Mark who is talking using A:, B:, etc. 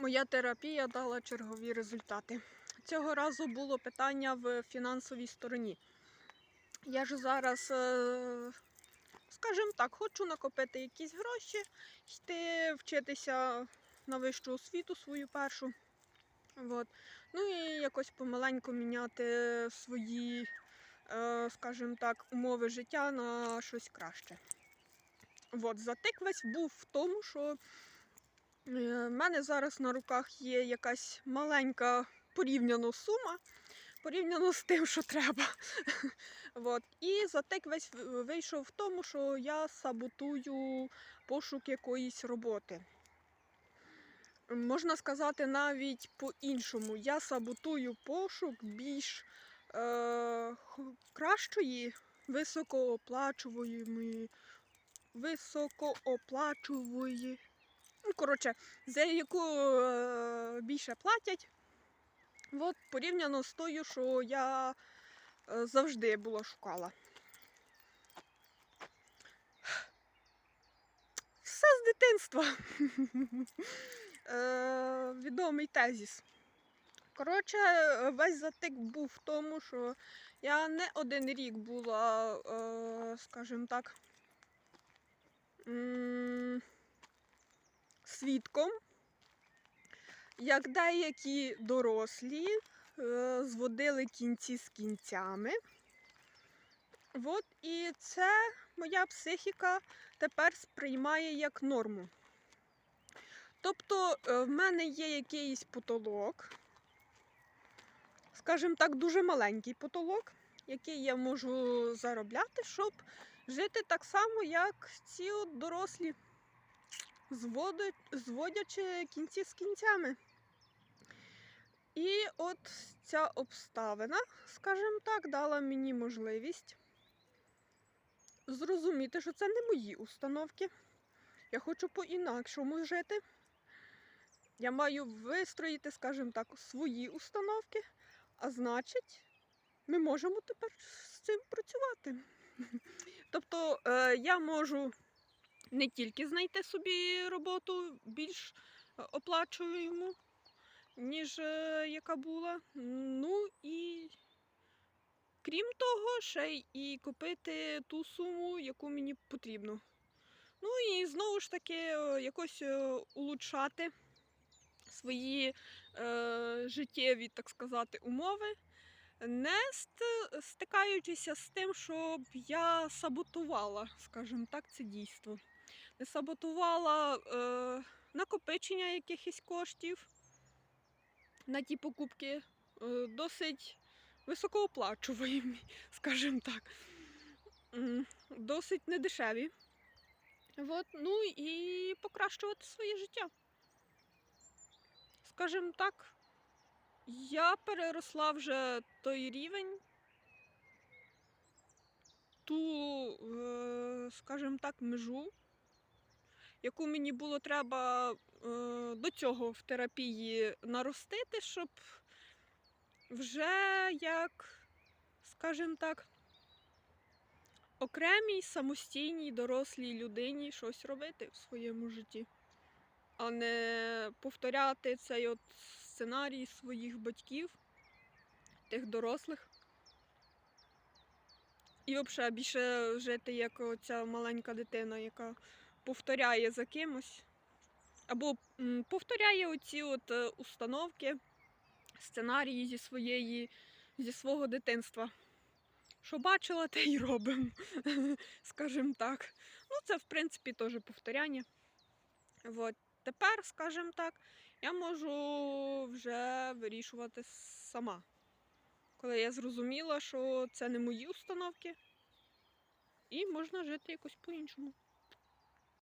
A: Моя терапія дала чергові результати. Цього разу було питання в фінансовій стороні. Я ж зараз, е, скажімо так, хочу накопити якісь гроші, йти вчитися на вищу освіту свою першу. От. Ну і якось помаленьку міняти свої, е, скажімо так, умови життя на щось краще. От, затик весь був в тому, що в мене зараз на руках є якась маленька порівняно сума, порівняно з тим, що треба. От. І затик весь вийшов в тому, що я саботую пошук якоїсь роботи. Можна сказати навіть по-іншому. Я саботую пошук більш е, кращої, високооплачуваної, високооплачуваної Ну, коротше, за яку е, більше платять. От порівняно з тою, що я е, завжди була шукала. Все з дитинства. е, відомий тезіс. Коротше, весь затик був в тому, що я не один рік була, е, скажімо так, м, свідком, як деякі дорослі е, зводили кінці з кінцями. От, і це моя психіка тепер сприймає як норму. Тобто е, в мене є якийсь потолок, скажімо так, дуже маленький потолок, який я можу заробляти, щоб жити так само, як ці дорослі зводячи кінці з кінцями. І от ця обставина, скажімо так, дала мені можливість зрозуміти, що це не мої установки. Я хочу по-інакшому жити. Я маю вистроїти, скажімо так, свої установки, а значить, ми можемо тепер з цим працювати. Тобто е, я можу не тільки знайти собі роботу більш е, оплачуємо, ніж е, яка була. Ну і крім того, ще й купити ту суму, яку мені потрібно. Ну і знову ж таки е, якось улучшати свої е, життєві, так сказати, умови, не ст- стикаючися з тим, щоб я саботувала, скажімо так, це дійство не саботувала е, накопичення якихось коштів на ті покупки, е, досить високооплачуваємі, скажімо так, досить недешеві. От, ну і покращувати своє життя. Скажімо так, я переросла вже той рівень, ту, е, скажімо так, межу, яку мені було треба е, до цього в терапії наростити, щоб вже як, скажімо так, окремій самостійній дорослій людині щось робити в своєму житті, а не повторяти цей от сценарій своїх батьків, тих дорослих. І взагалі більше жити як оця маленька дитина, яка повторяє за кимось, або повторяє оці от е, установки, сценарії зі своєї, зі свого дитинства. Що бачила, те й робимо, скажімо так. Ну, це, в принципі, теж повторяння. От. Тепер, скажімо так, я можу вже вирішувати сама. Коли я зрозуміла, що це не мої установки, і можна жити якось по-іншому.